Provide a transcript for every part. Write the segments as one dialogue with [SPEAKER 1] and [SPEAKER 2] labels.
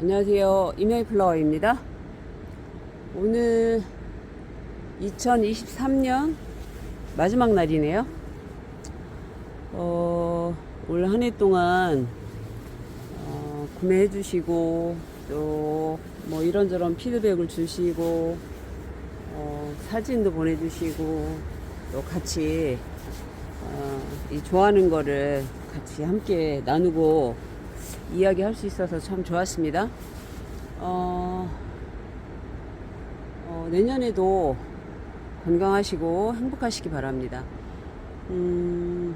[SPEAKER 1] 안녕하세요. 임영희 플라워입니다. 오늘 2023년 마지막 날이네요. 어, 올 한 해 동안 어, 구매해 주시고 또 뭐 이런저런 피드백을 주시고 어, 사진도 보내주시고 또 같이 어, 이 좋아하는 거를 같이 함께 나누고 이야기할 수 있어서 참 좋았습니다. 어, 어, 내년에도 건강하시고 행복하시기 바랍니다. 음,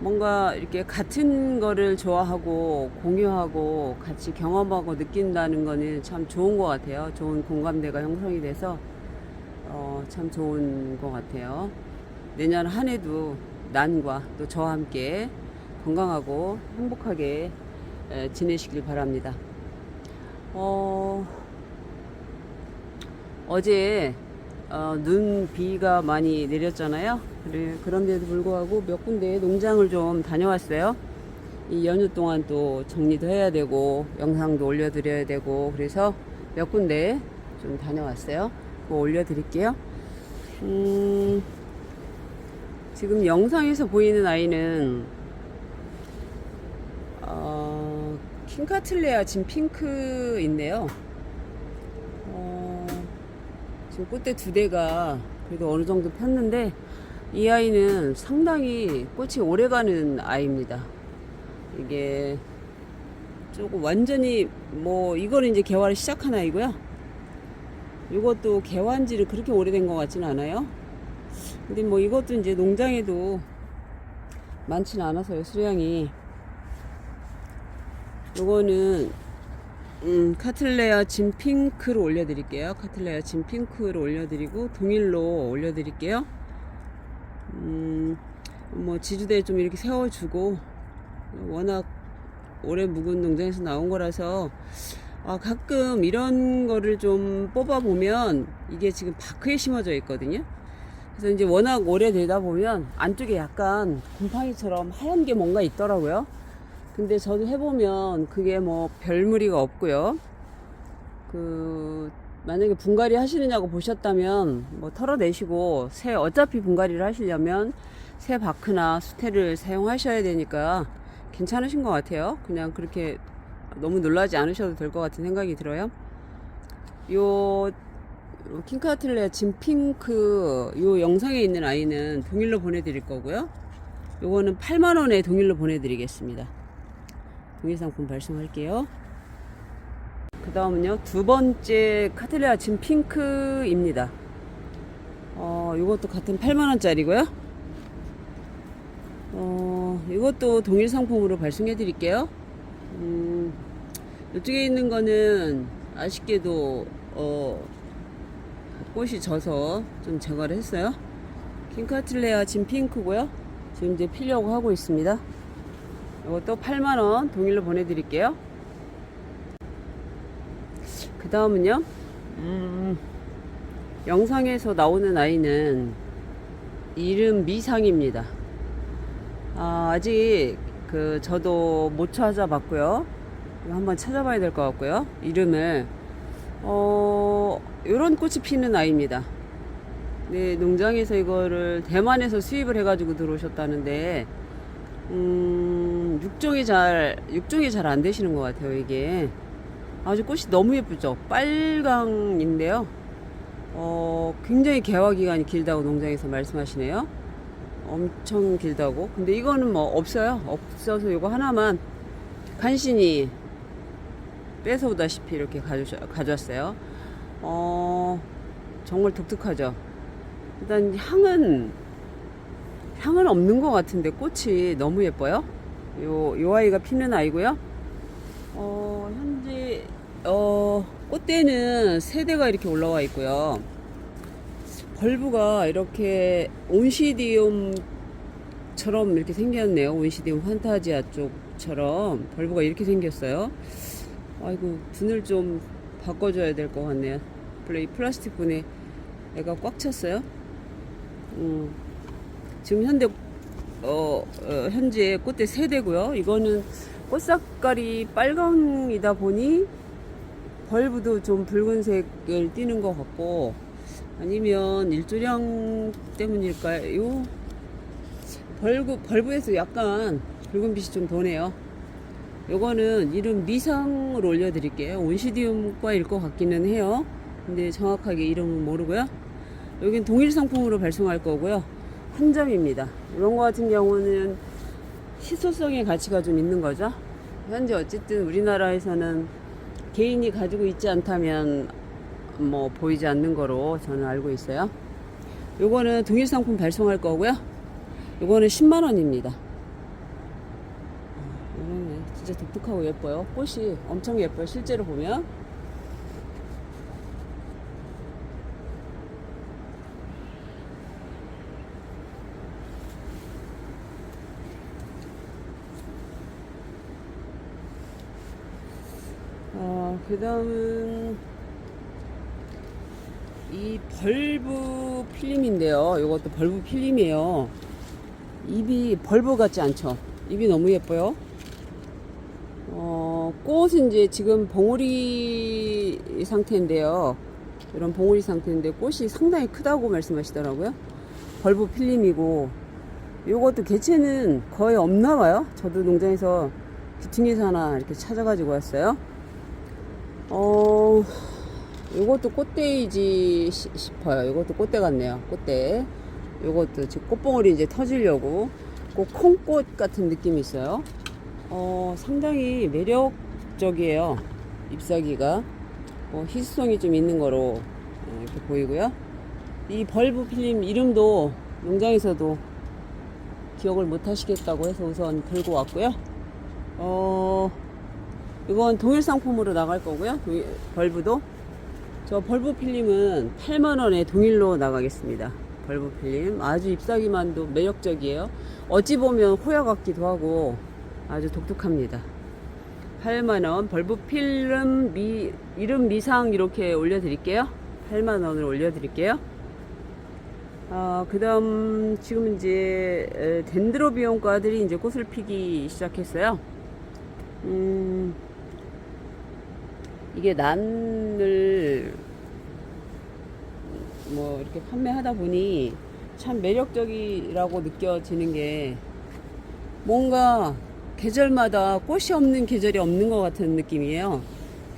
[SPEAKER 1] 뭔가 이렇게 같은 거를 좋아하고 공유하고 같이 경험하고 느낀다는 거는 참 좋은 것 같아요. 좋은 공감대가 형성이 돼서 어, 참 좋은 것 같아요. 내년 한 해도 난과 또 저와 함께 건강하고 행복하게 에, 지내시길 바랍니다. 어, 어제 어, 눈 비가 많이 내렸잖아요. 그래, 그런데도 불구하고 몇 군데 농장을 좀 다녀왔어요. 이 연휴 동안 또 정리도 해야 되고 영상도 올려드려야 되고 그래서 몇 군데 좀 다녀왔어요. 그거 올려드릴게요. 음, 지금 영상에서 보이는 아이는 어, 킹카틀레아 진 핑크인데요. 어, 지금 꽃대 두 대가 그래도 어느 정도 폈는데 이 아이는 상당히 꽃이 오래 가는 아이입니다. 이게 조금 완전히 뭐 이거는 이제 개화를 시작한 아이고요. 이것도 개화한지를 그렇게 오래된 것 같지는 않아요. 근데 뭐 이것도 이제 농장에도 많지는 않아서요 수량이. 요거는 음, 카틀레아 진 핑크로 올려드릴게요. 카틀레아 진 핑크로 올려드리고 동일로 올려드릴게요. 음, 뭐 지주대에 좀 이렇게 세워주고 워낙 오래 묵은 농장에서 나온 거라서 아, 가끔 이런 거를 좀 뽑아 보면 이게 지금 바크에 심어져 있거든요. 그래서 이제 워낙 오래되다 보면 안쪽에 약간 곰팡이처럼 하얀 게 뭔가 있더라고요. 근데 저도 해보면 그게 뭐 별 무리가 없고요. 그 만약에 분갈이 하시느냐고 보셨다면 뭐 털어내시고 새 어차피 분갈이를 하시려면 새 바크나 수태를 사용하셔야 되니까 괜찮으신 것 같아요. 그냥 그렇게 너무 놀라지 않으셔도 될 것 같은 생각이 들어요. 요 킹카틀레아 진 핑크 요 영상에 있는 아이는 동일로 보내드릴 거고요. 요거는 8만 원에 동일로 보내드리겠습니다. 동일 상품 발송할게요. 그 다음은요 두 번째 카틀레아 진 핑크입니다. 어 요것도 같은 8만 원짜리고요. 어 이것도 동일 상품으로 발송해 드릴게요. 음, 이쪽에 있는 거는 아쉽게도 어 꽃이 져서 좀 제거를 했어요. 킹카틀레아 진 핑크고요. 지금 이제 피려고 하고 있습니다. 이것도 8만원 동일로 보내드릴게요. 그 다음은요, 음, 영상에서 나오는 아이는 이름 미상입니다. 아, 아직 그 저도 못 찾아봤고요. 한번 찾아봐야 될 것 같고요. 이름을 어 요런 꽃이 피는 아이입니다. 네, 농장에서 이거를 대만에서 수입을 해가지고 들어오셨다는데 음, 육종이 잘 육종이 잘 안 되시는 것 같아요. 이게 아주 꽃이 너무 예쁘죠. 빨강인데요. 어, 굉장히 개화 기간이 길다고 농장에서 말씀하시네요. 엄청 길다고. 근데 이거는 뭐 없어요. 없어서 이거 하나만 간신히 뺏어 오다시피 이렇게 가져, 가져왔어요. 어, 정말 독특하죠. 일단 향은, 향은 없는 것 같은데 꽃이 너무 예뻐요. 요, 요 아이가 피는 아이고요. 어, 현재, 어, 꽃대는 세 대가 이렇게 올라와 있고요. 벌브가 이렇게 온시디움처럼 이렇게 생겼네요. 온시디움 판타지아 쪽처럼 벌브가 이렇게 생겼어요. 아이고 분을 좀 바꿔줘야 될 것 같네요. 원래 이 플라스틱 분에 애가 꽉 찼어요. 음, 지금 현재 어, 어, 현재 꽃대 세 대고요. 이거는 꽃 색깔이 빨강이다 보니 벌브도 좀 붉은색을 띠는 것 같고 아니면 일조량 때문일까요? 벌브, 벌브에서 약간 붉은 빛이 좀 도네요. 요거는 이름 미상으로 올려드릴게요. 온시디움과일 것 같기는 해요. 근데 정확하게 이름은 모르고요. 여긴 동일 상품으로 발송할 거고요. 한 점입니다. 이런 거 같은 경우는 희소성의 가치가 좀 있는 거죠. 현재 어쨌든 우리나라에서는 개인이 가지고 있지 않다면 뭐 보이지 않는 거로 저는 알고 있어요. 요거는 동일 상품 발송할 거고요. 요거는 10만 원입니다. 이런 진짜 독특하고 예뻐요. 꽃이 엄청 예뻐요. 실제로 보면. 그 다음은 이 벌브 필름인데요. 이것도 벌브 필름이에요. 잎이 벌브 같지 않죠? 잎이 너무 예뻐요. 어, 꽃은 이제 지금 봉우리 상태인데요. 이런 봉우리 상태인데 꽃이 상당히 크다고 말씀하시더라고요. 벌브 필름이고, 요것도 개체는 거의 없나 봐요. 저도 농장에서 귀퉁이에서 하나 이렇게 찾아가지고 왔어요. 어, 요것도 꽃대이지 시- 싶어요. 요것도 꽃대 같네요. 꽃대. 요것도 지금 꽃봉오리 이제 터지려고 꼭 콩꽃 같은 느낌이 있어요. 어, 상당히 매력적이에요. 잎사귀가. 어, 희소성이 좀 있는 거로 어, 이렇게 보이고요. 이 벌브 필름 이름도 농장에서도 기억을 못 하시겠다고 해서 우선 들고 왔고요. 어, 이건 동일 상품으로 나갈 거고요. 동일- 벌브도. 저 벌브 필름은 8만원에 동일로 나가겠습니다. 벌브 필름. 아주 잎사귀만도 매력적이에요. 어찌 보면 호야 같기도 하고 아주 독특합니다. 8만원 벌브 필름 미, 이름 미상 이렇게 올려드릴게요. 8만원을 올려드릴게요. 아, 그 다음, 지금 이제, 에, 덴드로비온과들이 이제 꽃을 피기 시작했어요. 음, 이게 난을 뭐 이렇게 판매하다 보니 참 매력적이라고 느껴지는 게 뭔가 계절마다 꽃이 없는 계절이 없는 것 같은 느낌이에요.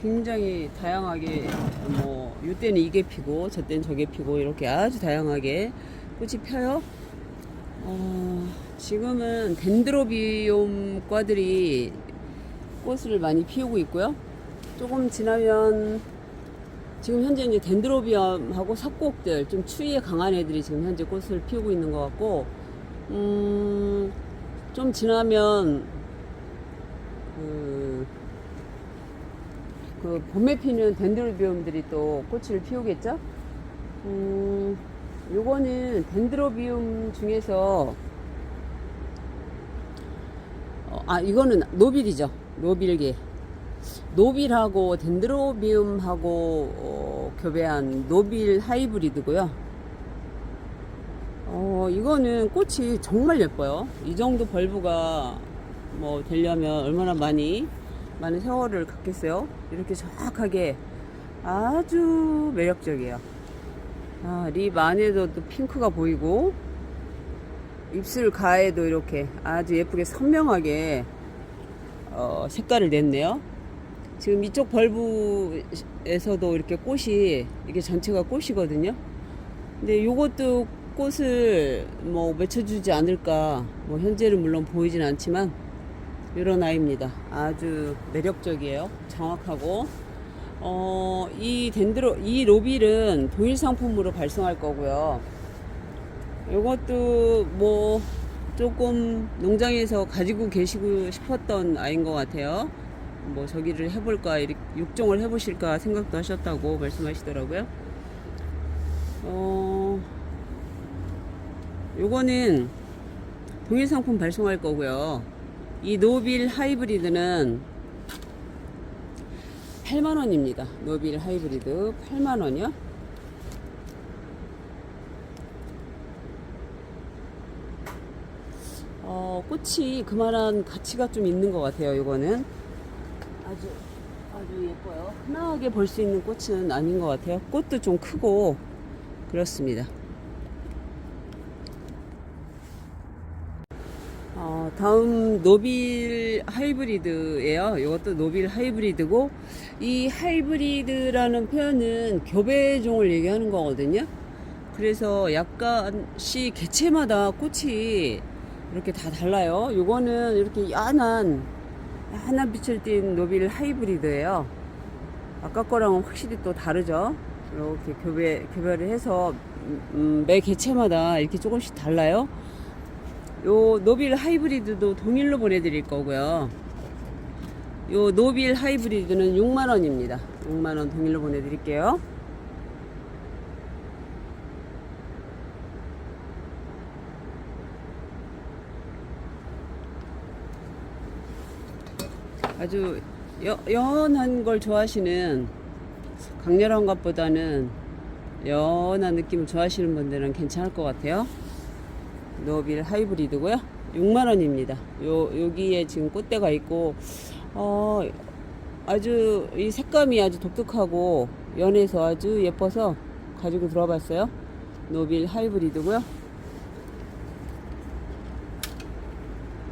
[SPEAKER 1] 굉장히 다양하게 뭐 이때는 이게 피고 저때는 저게 피고 이렇게 아주 다양하게 꽃이 펴요. 어, 지금은 덴드로비움과들이 꽃을 많이 피우고 있고요. 조금 지나면 지금 현재 이제 덴드로비엄하고 석곡들 좀 추위에 강한 애들이 지금 현재 꽃을 피우고 있는 것 같고 음, 좀 지나면 그, 그 봄에 피는 덴드로비움들이 또 꽃을 피우겠죠? 음, 요거는 덴드로비움 중에서 어, 아 이거는 노빌이죠 노빌계 노빌하고 덴드로비움하고 어, 교배한 노빌 하이브리드고요. 어, 이거는 꽃이 정말 예뻐요. 이 정도 벌브가 뭐 되려면 얼마나 많이 많은 세월을 갖겠어요. 이렇게 정확하게 아주 매력적이에요. 아, 립 안에도 또 핑크가 보이고 입술 가에도 이렇게 아주 예쁘게 선명하게 어, 색깔을 냈네요. 지금 이쪽 벌브에서도 이렇게 꽃이 이게 전체가 꽃이거든요. 근데 요것도 꽃을 뭐 맺혀주지 않을까. 뭐 현재는 물론 보이진 않지만 이런 아이입니다. 아주 매력적이에요. 정확하고. 어, 이 덴드로, 이 로빌은 동일 상품으로 발송할 거고요. 요것도 뭐 조금 농장에서 가지고 계시고 싶었던 아이인 것 같아요. 뭐 저기를 해볼까, 육종을 해보실까 생각도 하셨다고 말씀하시더라고요. 어, 요거는 동일 상품 발송할 거고요. 이 노빌 하이브리드는 8만원입니다. 노빌 하이브리드 8만원이요. 어, 어, 꽃이 그만한 가치가 좀 있는 것 같아요. 이거는 아주 아주 예뻐요. 흔하게 볼 수 있는 꽃은 아닌 것 같아요. 꽃도 좀 크고 그렇습니다. 어, 다음 노빌 하이브리드예요. 이것도 노빌 하이브리드고 이 하이브리드라는 표현은 교배종을 얘기하는 거거든요. 그래서 약간씩 개체마다 꽃이 이렇게 다 달라요. 요거는 이렇게 야한 야한 빛을 띤 노빌 하이브리드예요. 아까 거랑은 확실히 또 다르죠. 이렇게 교배 교배를 해서 음, 음, 매 개체마다 이렇게 조금씩 달라요. 요 노빌 하이브리드도 동일로 보내드릴 거고요. 요 노빌 하이브리드는 6만원입니다. 6만원 동일로 보내드릴게요. 아주 여, 연한 걸 좋아하시는 강렬한 것보다는 연한 느낌을 좋아하시는 분들은 괜찮을 것 같아요. 노빌 하이브리드고요. 6만 원입니다. 요 여기에 지금 꽃대가 있고 어 아주 이 색감이 아주 독특하고 연해서 아주 예뻐서 가지고 들어봤어요. 노빌 하이브리드고요.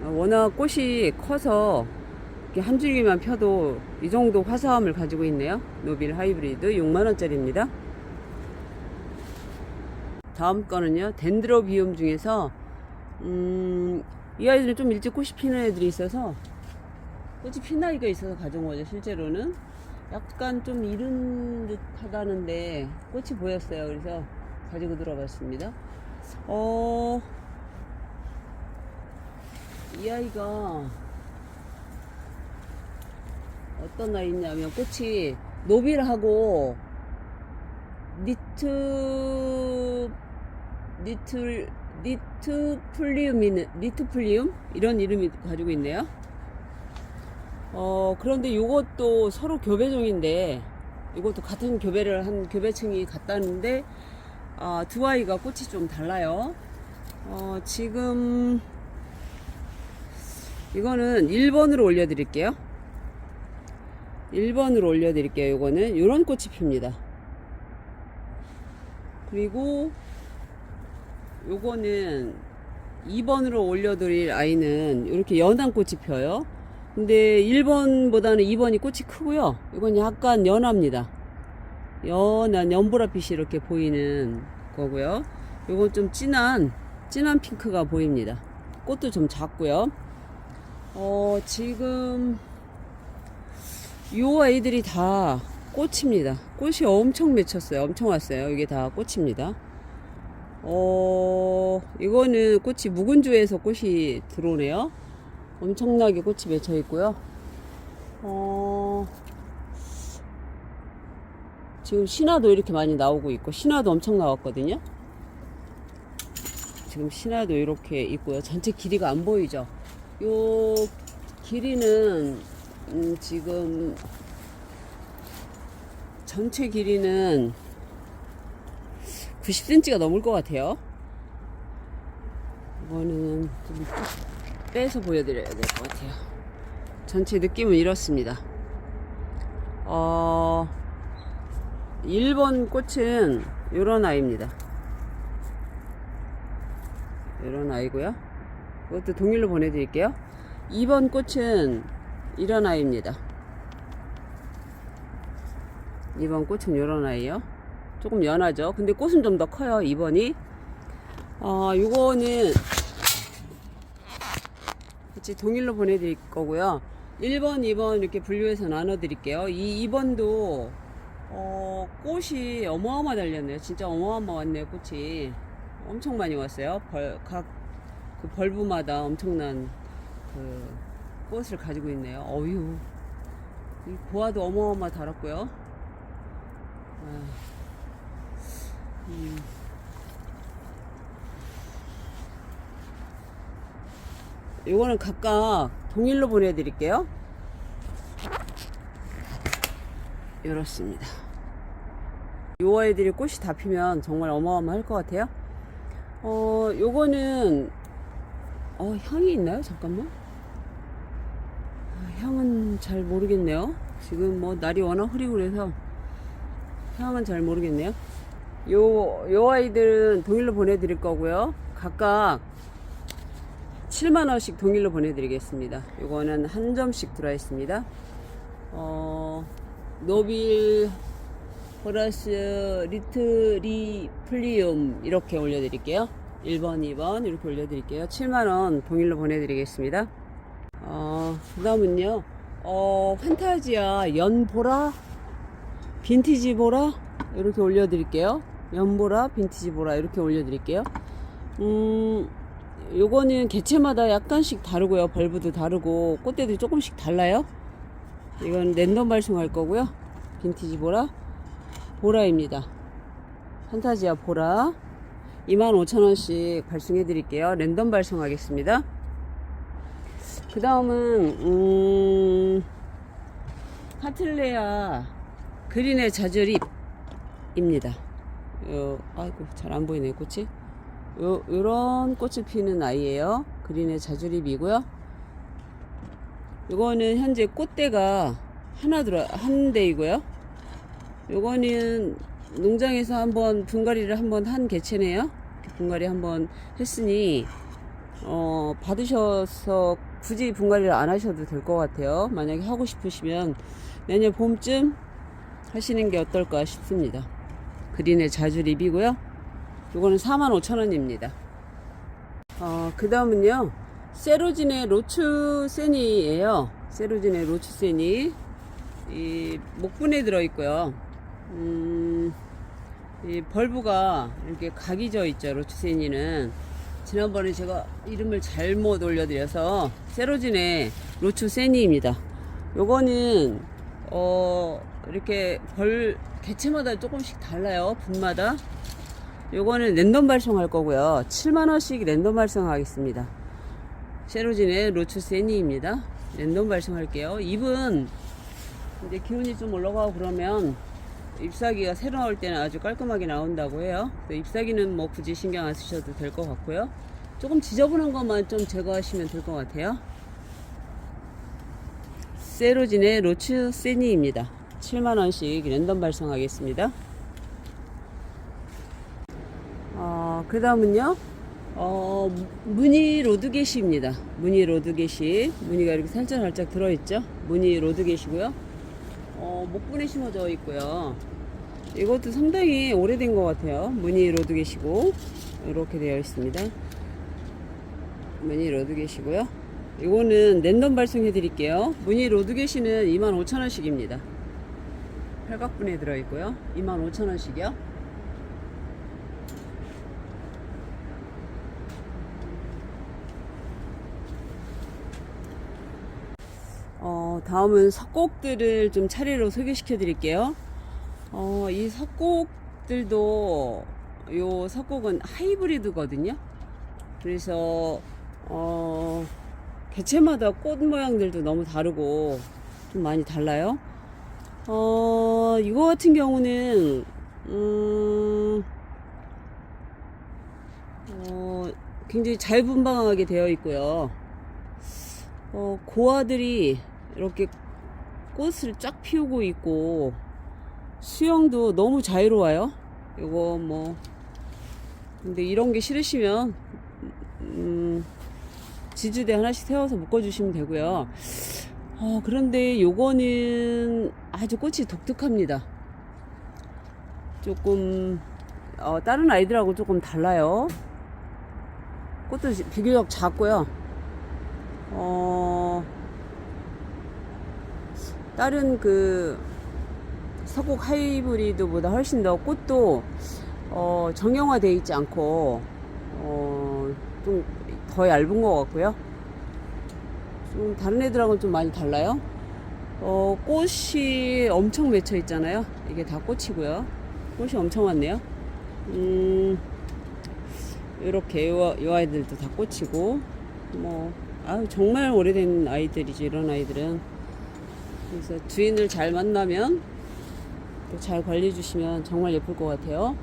[SPEAKER 1] 어, 워낙 꽃이 커서 이렇게 한 줄기만 펴도 이 정도 화사함을 가지고 있네요. 노빌 하이브리드 6만 원짜리입니다. 다음 거는요 덴드로비움 중에서 음, 이 아이들은 좀 일찍 꽃이 피는 애들이 있어서 꽃이 핀 나이가 있어서 가져온 거죠 실제로는 약간 좀 이른 듯 하다는데 꽃이 보였어요 그래서 가지고 들어봤습니다 어, 이 아이가 어떤 아이냐면 꽃이 노빌하고 니트 니트 니트플리움이는 니트플리움 이런 이름이 가지고 있네요. 어 그런데 이것도 서로 교배종인데 이것도 같은 교배를 한 교배층이 같다는데 아, 두 아이가 꽃이 좀 달라요. 어 지금 이거는 1번으로 올려드릴게요. 1번으로 올려드릴게요. 이거는 이런 꽃이 핍니다. 그리고 요거는 2번으로 올려드릴 아이는 이렇게 연한 꽃이 펴요. 근데 1번보다는 2번이 꽃이 크고요. 이건 약간 연합니다. 연한 연보라빛이 이렇게 보이는 거고요. 요건 좀 진한 진한 핑크가 보입니다. 꽃도 좀 작고요. 어, 지금 요 아이들이 다 꽃입니다. 꽃이 엄청 맺혔어요. 엄청 왔어요. 이게 다 꽃입니다. 어, 이거는 꽃이 묵은주에서 꽃이 들어오네요. 엄청나게 꽃이 맺혀 있고요. 어, 지금 신화도 이렇게 많이 나오고 있고, 신화도 엄청 나왔거든요. 지금 신화도 이렇게 있고요. 전체 길이가 안 보이죠? 요 길이는, 음, 지금, 전체 길이는 90cm가 넘을 것 같아요. 이거는 좀 빼서 보여드려야 될 것 같아요. 전체 느낌은 이렇습니다. 어, 1번 꽃은 이런 아이입니다. 이런 아이고요. 이것도 동일로 보내드릴게요. 2번 꽃은 이런 아이입니다. 2번 꽃은 이런 아이요. 조금 연하죠. 근데 꽃은 좀 더 커요. 2번이. 어, 요거는 같이 동일로 보내드릴 거고요. 1번, 2번 이렇게 분류해서 나눠드릴게요. 이 2번도 어, 꽃이 어마어마 달렸네요. 진짜 어마어마 왔네요. 꽃이 엄청 많이 왔어요. 벌, 각 그 벌브마다 엄청난 그 꽃을 가지고 있네요. 어유, 이 보아도 어마어마 달았고요. 아. 음. 요거는 각각 동일로 보내드릴게요. 이렇습니다. 요 아이들이 꽃이 다 피면 정말 어마어마할 것 같아요. 어, 요거는 어, 향이 있나요? 잠깐만. 잘 모르겠네요. 지금 뭐 날이 워낙 흐리고 그래서 향은 잘 모르겠네요. 요, 요 아이들은 동일로 보내드릴 거고요. 각각 7만원씩 동일로 보내드리겠습니다. 요거는 한 점씩 들어있습니다. 어, 노빌 호라스 리트리플리움 이렇게 올려드릴게요. 1번, 2번 이렇게 올려드릴게요. 7만원 동일로 보내드리겠습니다. 어, 그 다음은요, 어, 판타지아 연보라, 빈티지 보라 이렇게 올려드릴게요. 연보라, 빈티지 보라 이렇게 올려드릴게요. 음, 요거는 개체마다 약간씩 다르고요. 벌브도 다르고 꽃대도 조금씩 달라요. 이건 랜덤 발송할 거고요. 빈티지 보라, 보라입니다. 판타지아 보라 25,000원씩 발송해 드릴게요. 랜덤 발송하겠습니다. 그 다음은 음, 카틀레아 그린의 자절잎입니다. 요, 아이고 잘 안 보이네 꽃이. 요 요런 꽃을 피는 아이예요. 그린의 자절잎이고요. 요거는 현재 꽃대가 하나 들어 한 대이고요. 요거는 농장에서 한번 분갈이를 한번 한 개체네요. 분갈이 한번 했으니 어, 받으셔서 굳이 분갈이를 안 하셔도 될 것 같아요. 만약에 하고 싶으시면 내년 봄쯤 하시는 게 어떨까 싶습니다. 그린의 자주립이고요. 요거는 45,000원입니다. 어, 그 다음은요. 세로진의 로추세니예요. 세로진의 로추세니. 이 목분에 들어있고요. 음, 이 벌브가 이렇게 각이 져 있죠. 로추세니는. 지난번에 제가 이름을 잘못 올려드려서 세로진의 로추 세니입니다. 요거는 어 이렇게 벌 개체마다 조금씩 달라요. 분마다. 요거는 랜덤 발송할 거고요. 7만원씩 랜덤 발송하겠습니다. 세로진의 로추 세니입니다. 랜덤 발송할게요. 잎은 이제 기온이 좀 올라가고 그러면 잎사귀가 새로 나올 때는 아주 깔끔하게 나온다고 해요. 잎사귀는 뭐 굳이 신경 안 쓰셔도 될 것 같고요. 조금 지저분한 것만 좀 제거하시면 될 것 같아요. 세로진의 로츠 세니입니다. 7만원씩 랜덤 발송하겠습니다. 어, 그 다음은요, 어, 무늬 로드 게시입니다. 무늬 로드 게시. 무늬가 이렇게 살짝 살짝 들어있죠? 무늬 로드 게시고요. 어, 목분에 심어져 있고요. 이것도 상당히 오래된 것 같아요. 무늬 로드게시고, 이렇게 되어 있습니다. 무늬 로드게시고요. 이거는 랜덤 발송해 드릴게요. 무늬 로드게시는 25,000원씩입니다. 팔각분에 들어있고요. 25,000원씩이요. 어, 다음은 석곡들을 좀 차례로 소개시켜 드릴게요. 어, 이 석곡들도 요 석곡은 하이브리드거든요. 그래서 어, 개체마다 꽃 모양들도 너무 다르고 좀 많이 달라요. 어, 이거 같은 경우는 음, 어, 굉장히 잘 분방하게 되어 있고요. 어, 고아들이 이렇게 꽃을 쫙 피우고 있고 수영도 너무 자유로워요. 이거 뭐 근데 이런 게 싫으시면 음, 지주대 하나씩 세워서 묶어주시면 되고요. 어, 그런데 요거는 아주 꽃이 독특합니다. 조금 어, 다른 아이들하고 조금 달라요. 꽃도 비교적 작고요. 어, 다른 그 서곡 하이브리드보다 훨씬 더 꽃도 어, 정형화되어 있지 않고 어, 좀 더 얇은 것 같고요. 좀 다른 애들하고는 좀 많이 달라요. 어, 꽃이 엄청 맺혀 있잖아요. 이게 다 꽃이고요. 꽃이 엄청 많네요. 음, 이렇게 요, 요 아이들도 다 꽃이고 뭐 아유 정말 오래된 아이들이지 이런 아이들은 그래서 주인을 잘 만나면 또 잘 관리해 주시면 정말 예쁠 것 같아요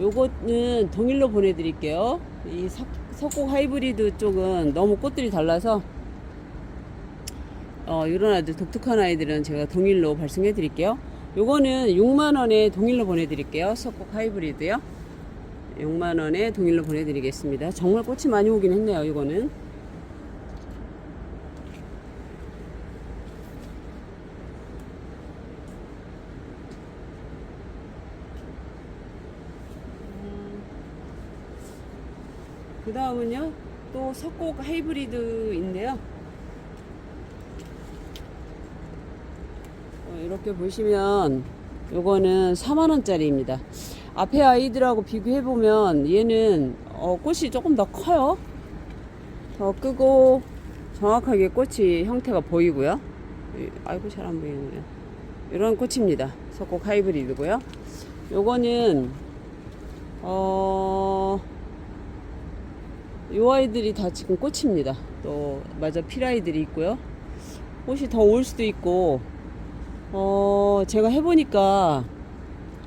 [SPEAKER 1] 요거는 동일로 보내드릴게요 이 석, 석곡 하이브리드 쪽은 너무 꽃들이 달라서 어, 이런 아주 독특한 아이들은 제가 동일로 발송해 드릴게요. 요거는 6만원에 동일로 보내드릴게요. 석곡 하이브리드요. 6만원에 동일로 보내드리겠습니다. 정말 꽃이 많이 오긴 했네요. 이거는. 다음은요, 또 석곡 하이브리드인데요. 어, 이렇게 보시면 요거는 4만원짜리입니다. 앞에 아이들하고 비교해보면 얘는 어, 꽃이 조금 더 커요. 더 끄고 정확하게 꽃이 형태가 보이고요. 이- 아이고 잘 안 보이네요. 이런 꽃입니다. 석곡 하이브리드고요. 요거는 어, 요 아이들이 다 지금 꽃입니다. 또 마저 필아이들이 있고요. 꽃이 더 올 수도 있고 어, 제가 해보니까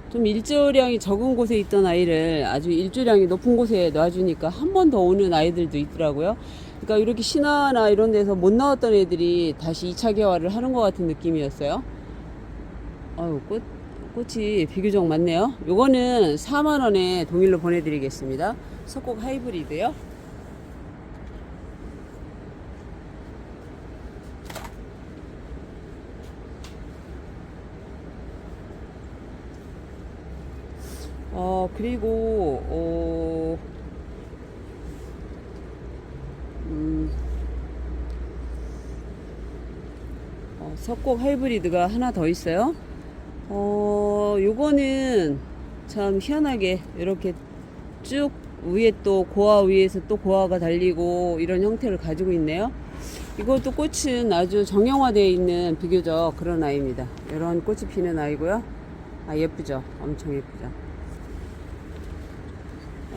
[SPEAKER 1] 좀 일조량이 적은 곳에 있던 아이를 아주 일조량이 높은 곳에 놔주니까 한 번 더 오는 아이들도 있더라고요. 그러니까 이렇게 신화나 이런 데서 못 나왔던 애들이 다시 2차 개화를 하는 것 같은 느낌이었어요. 아유, 꽃, 꽃이 비교적 많네요. 요거는 4만원에 동일로 보내드리겠습니다. 석곡 하이브리드요. 어, 그리고, 어, 음, 어, 석곡 하이브리드가 하나 더 있어요. 어, 요거는 참 희한하게 이렇게 쭉 위에 또 고아 위에서 또 고아가 달리고 이런 형태를 가지고 있네요. 이것도 꽃은 아주 정형화되어 있는 비교적 그런 아이입니다. 이런 꽃이 피는 아이고요. 아, 예쁘죠? 엄청 예쁘죠?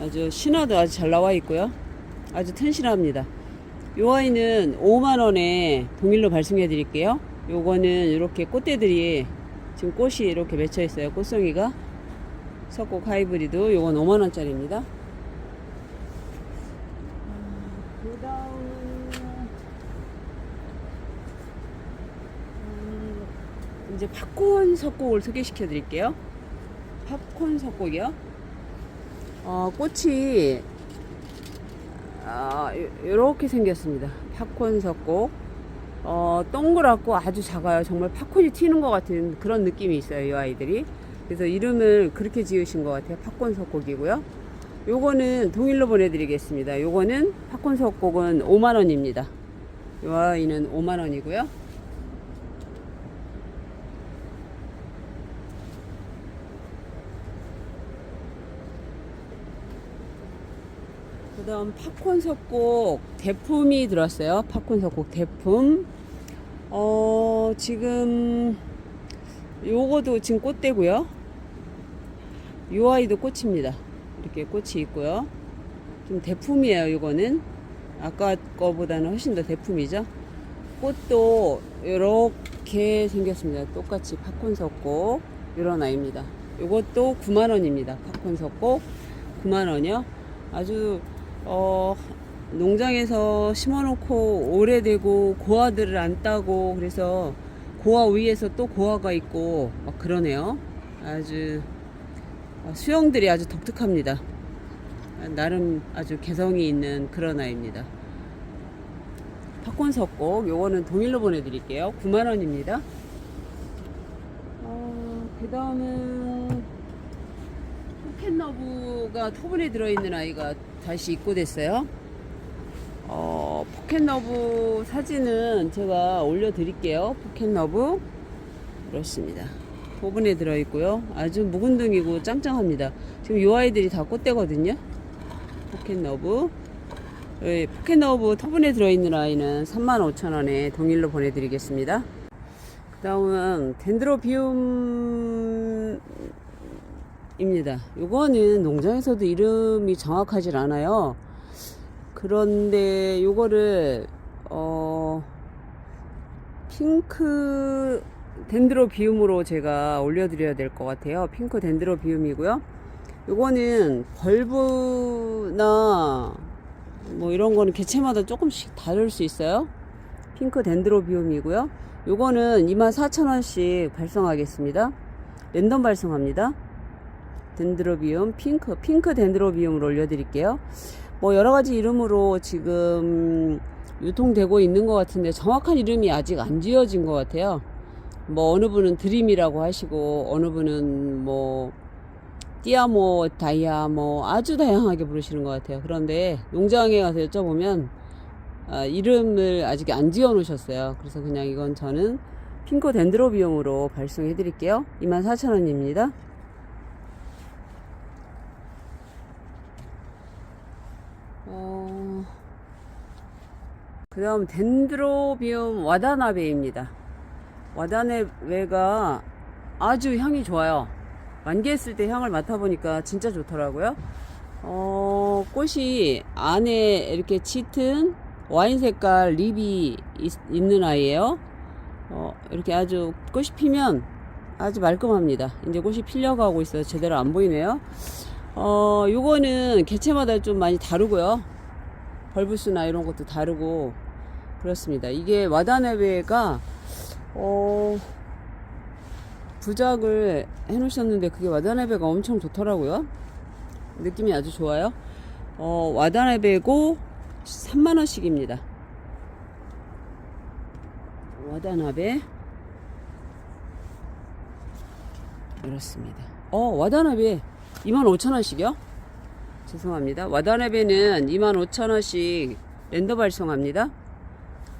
[SPEAKER 1] 아주 신화도 아주 잘 나와 있고요. 아주 튼실합니다. 요 아이는 5만원에 동일로 발송해 드릴게요. 요거는 이렇게 꽃대들이 지금 꽃이 이렇게 맺혀 있어요. 꽃송이가. 석곡 하이브리드 요건 5만원짜리입니다. 그 다음은 음, 이제 팝콘 석곡을 소개시켜 드릴게요. 팝콘 석곡이요. 어, 꽃이 아, 이렇게 생겼습니다. 팝콘 석곡. 어, 동그랗고 아주 작아요. 정말 팝콘이 튀는 것 같은 그런 느낌이 있어요. 이 아이들이. 그래서 이름을 그렇게 지으신 것 같아요. 팝콘 석곡이고요. 요거는 동일로 보내드리겠습니다. 요거는 팝콘 석곡은 5만원입니다. 이 아이는 5만원이고요. 그 다음 팝콘 석곡 대품이 들었어요. 팝콘 석곡 대품. 어, 지금 요거도 지금 꽃대고요. 요 아이도 꽃입니다. 이렇게 꽃이 있고요. 좀 대품이에요, 이거는. 아까 거보다는 훨씬 더 대품이죠. 꽃도 이렇게 생겼습니다. 똑같이 팝콘 석곡 이런 아이입니다. 이것도 9만 원입니다. 팝콘 석곡 9만 원이요. 아주 어, 농장에서 심어놓고 오래되고 고아들을 안 따고 그래서 고아 위에서 또 고아가 있고 막 그러네요. 아주 어, 수영들이 아주 독특합니다. 나름 아주 개성이 있는 그런 아이입니다. 팝콘 석곡 요거는 동일로 보내드릴게요. 9만원입니다. 어, 그 다음은 포켓너브가 토분에 들어있는 아이가 다시 입고됐어요. 어, 포켓너브 사진은 제가 올려드릴게요. 포켓너브. 그렇습니다. 토분에 들어있고요. 아주 묵은둥이고 짱짱합니다. 지금 이 아이들이 다 꽃대거든요. 포켓너브. 예, 포켓너브 토분에 들어있는 아이는 35,000원에 동일로 보내드리겠습니다. 그 다음은 덴드로비움 입니다. 요거는 농장에서도 이름이 정확하질 않아요. 그런데 요거를 어 핑크 덴드로비움으로 제가 올려드려야 될 것 같아요. 핑크 덴드로비움이고요. 요거는 벌브나 뭐 이런 거는 개체마다 조금씩 다를 수 있어요. 핑크 덴드로비움이고요. 요거는 24,000원씩 발송하겠습니다. 랜덤 발송합니다. 덴드로비움 핑크 핑크 덴드로비움을 올려드릴게요. 뭐 여러 가지 이름으로 지금 유통되고 있는 것 같은데 정확한 이름이 아직 안 지어진 것 같아요. 뭐 어느 분은 드림이라고 하시고 어느 분은 뭐 띠아모 다이아 뭐 아주 다양하게 부르시는 것 같아요. 그런데 농장에 가서 여쭤보면 아, 이름을 아직 안 지어 놓으셨어요. 그래서 그냥 이건 저는 핑크 덴드로비움으로 발송해 드릴게요. 24,000원입니다. 어... 그 다음 덴드로비움 와다나베입니다. 와다나베가 아주 향이 좋아요. 만개했을 때 향을 맡아보니까 진짜 좋더라고요. 어, 꽃이 안에 이렇게 짙은 와인 색깔 립이 있, 있는 아이예요. 어, 이렇게 아주 꽃이 피면 아주 말끔합니다. 이제 꽃이 필려가고 있어서 제대로 안 보이네요. 어, 요거는 개체마다 좀 많이 다르고요. 벌브스나 이런 것도 다르고 그렇습니다. 이게 와다네베가 어, 부작을 해놓으셨는데 그게 와다네베가 엄청 좋더라고요. 느낌이 아주 좋아요. 어, 와다나베고 3만원씩입니다. 와다나베. 이렇습니다. 어, 와다나베 25,000원씩이요? 죄송합니다. 와다나베는 25,000원씩 랜더 발송합니다.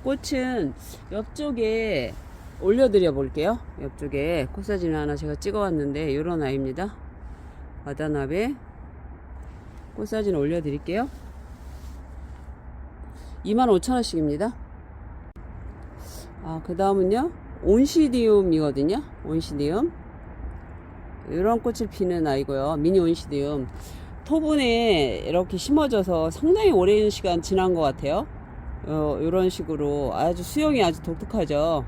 [SPEAKER 1] 꽃은 옆쪽에 올려드려 볼게요. 옆쪽에 꽃사진 하나 제가 찍어왔는데 이런 아이입니다. 와다나베 꽃사진 올려드릴게요. 25,000원씩입니다. 아, 그 다음은요. 온시디움이거든요. 온시디움. 이런 꽃을 피는 아이고요. 미니 온시디움. 토분에 이렇게 심어져서 상당히 오랜 시간 지난 것 같아요. 어, 이런 식으로 아주 수영이 아주 독특하죠.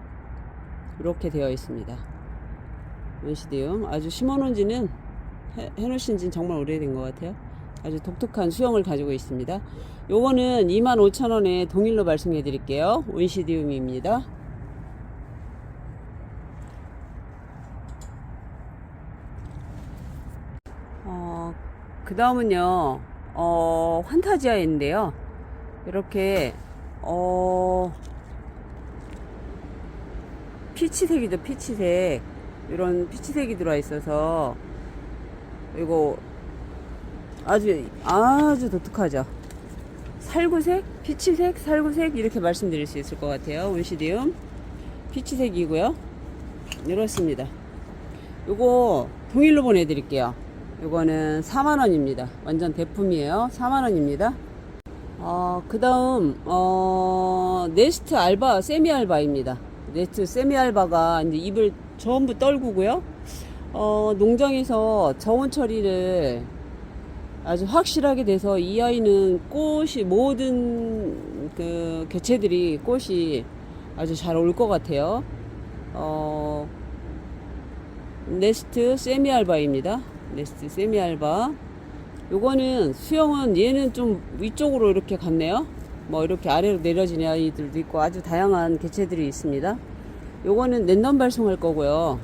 [SPEAKER 1] 이렇게 되어 있습니다. 온시디움. 아주 심어놓은 지는 해, 해놓으신 지는 정말 오래된 것 같아요. 아주 독특한 수영을 가지고 있습니다. 요거는 25,000원에 동일로 발송해 드릴게요. 온시디움입니다. 어, 그 다음은요, 어, 환타지아인데요. 이렇게, 어, 피치색이죠, 피치색. 이런 피치색이 들어와 있어서, 이거 아주 아주 독특하죠. 살구색, 피치색, 살구색 이렇게 말씀드릴 수 있을 것 같아요. 온시디움 피치색이고요. 이렇습니다. 요거 동일로 보내드릴게요. 요거는 4만원입니다. 완전 대품이에요. 4만원입니다. 어, 그 다음, 어, 네스트 알바, 세미 알바입니다. 네스트 세미 알바가 이제 입을 전부 떨구고요. 어, 농장에서 저온 처리를 아주 확실하게 돼서 이 아이는 꽃이 모든 그 개체들이 꽃이 아주 잘 올 것 같아요. 어, 네스트 세미 알바입니다. 네스트 세미 알바. 요거는 수영은 얘는 좀 위쪽으로 이렇게 갔네요. 뭐 이렇게 아래로 내려지는 아이들도 있고 아주 다양한 개체들이 있습니다. 요거는 랜덤 발송할 거고요.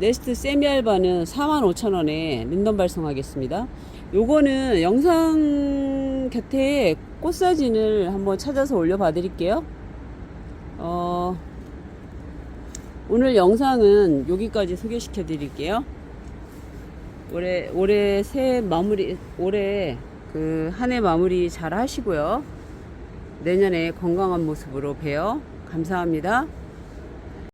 [SPEAKER 1] 네스트 세미 알바는 45,000원에 랜덤 발송하겠습니다. 요거는 영상 곁에 꽃 사진을 한번 찾아서 올려봐 드릴게요. 어, 오늘 영상은 여기까지 소개시켜 드릴게요. 올해, 올해 새 마무리, 올해 그 한 해 마무리 잘 하시고요. 내년에 건강한 모습으로 봬요. 감사합니다.